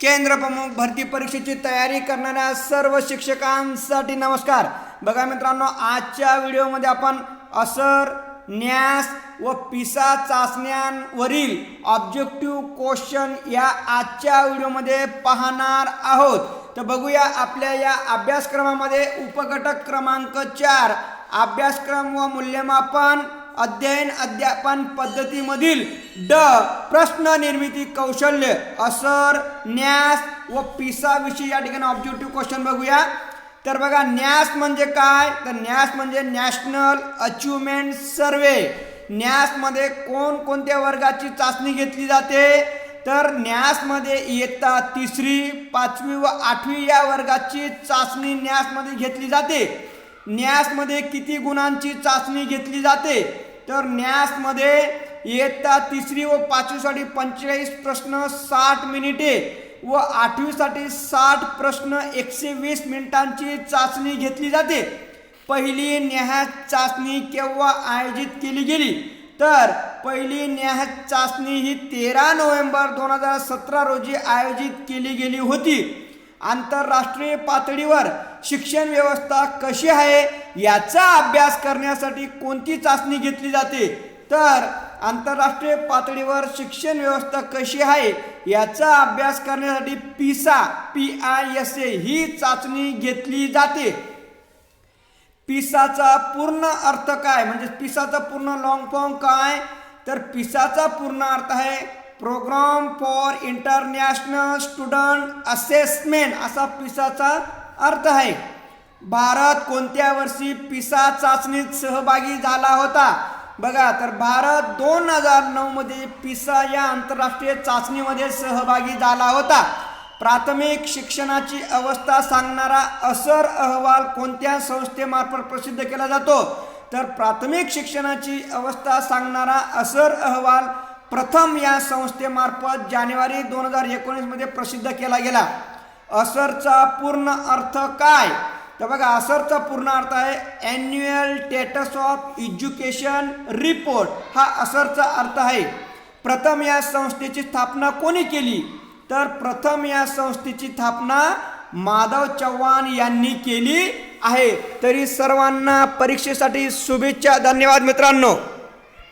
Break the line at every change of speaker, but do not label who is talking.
केंद्र प्रमुख भरती परीक्षेची तयारी करणाऱ्या सर्व शिक्षकांसाठी नमस्कार. बघा मित्रांनो आजच्या व्हिडिओमध्ये आपण असर न्यास व पिसा चाचण्यांवरील ऑब्जेक्टिव्ह क्वेश्चन या आजच्या व्हिडिओमध्ये पाहणार आहोत. तर बघूया आपल्या या अभ्यासक्रमामध्ये उपघटक क्रमांक चार अभ्यासक्रम व मूल्यमापन अध्ययन अध्यापन पद्धतीमधील ड प्रश्न निर्मिती कौशल्य असर न्यास व पिसा विषयी या ठिकाणी ऑब्जेक्टिव्ह क्वेश्चन बघूया. तर बघा न्यास म्हणजे काय? तर न्यास म्हणजे नॅशनल अचिव्हमेंट सर्वे न्यासमध्ये कोणकोणत्या वर्गाची चाचणी घेतली जाते? तर न्यासमध्ये इयत्ता तिसरी पाचवी व आठवी या वर्गाची चाचणी न्यासमध्ये घेतली जाते. न्यासमध्ये किती गुणांची चाचणी घेतली जाते? तर न्यासमध्ये इयत्ता तिसरी व पाचवीसाठी पंचेचाळीस प्रश्न साठ मिनिटे व आठवीसाठी साठ प्रश्न एकशे वीस मिनिटांची चाचणी घेतली जाते. पहिली न्यास चाचणी केव्हा आयोजित केली गेली? तर पहिली न्यास चाचणी ही तेरा नोव्हेंबर दोन हजार सतरा रोजी आयोजित केली गेली होती. आंतरराष्ट्रीय पातळीवर शिक्षण व्यवस्था कशी आहे याचा अभ्यास करण्यासाठी कोणती चाचणी घेतली जाते? तर आंतरराष्ट्रीय पातळीवर शिक्षण व्यवस्था कशी आहे याचा अभ्यास करण्यासाठी PISA P I S A ही चाचणी घेतली जाते. पिसाचा पूर्ण अर्थ काय? म्हणजे पिसाचा पूर्ण लॉंग फॉर्म काय? तर पिसाचा पूर्ण अर्थ आहे programme for international student assessment असा पिसाचा अर्थ आहे. भारत कोणत्या वर्षी पिसा चाचणीत सहभागी झाला होता? बघा तर भारत दोन हजार नऊमध्ये पिसा या आंतरराष्ट्रीय चाचणीमध्ये सहभागी झाला होता. प्राथमिक शिक्षणाची अवस्था सांगणारा असर अहवाल कोणत्या संस्थेमार्फत प्रसिद्ध केला जातो? तर प्राथमिक शिक्षणाची अवस्था सांगणारा असर अहवाल प्रथम या संस्थेमार्फत जानेवारी दोन हजार एकोणीसमध्ये प्रसिद्ध केला गेला. असरचा पूर्ण अर्थ काय? तर बघा असरचा पूर्ण अर्थ आहे annual status of education report हा असरचा अर्थ आहे. प्रथम या संस्थेची स्थापना कोणी केली? तर प्रथम या संस्थेची स्थापना माधव चव्हाण यांनी केली आहे. तरी सर्वांना परीक्षेसाठी शुभेच्छा धन्यवाद मित्रांनो.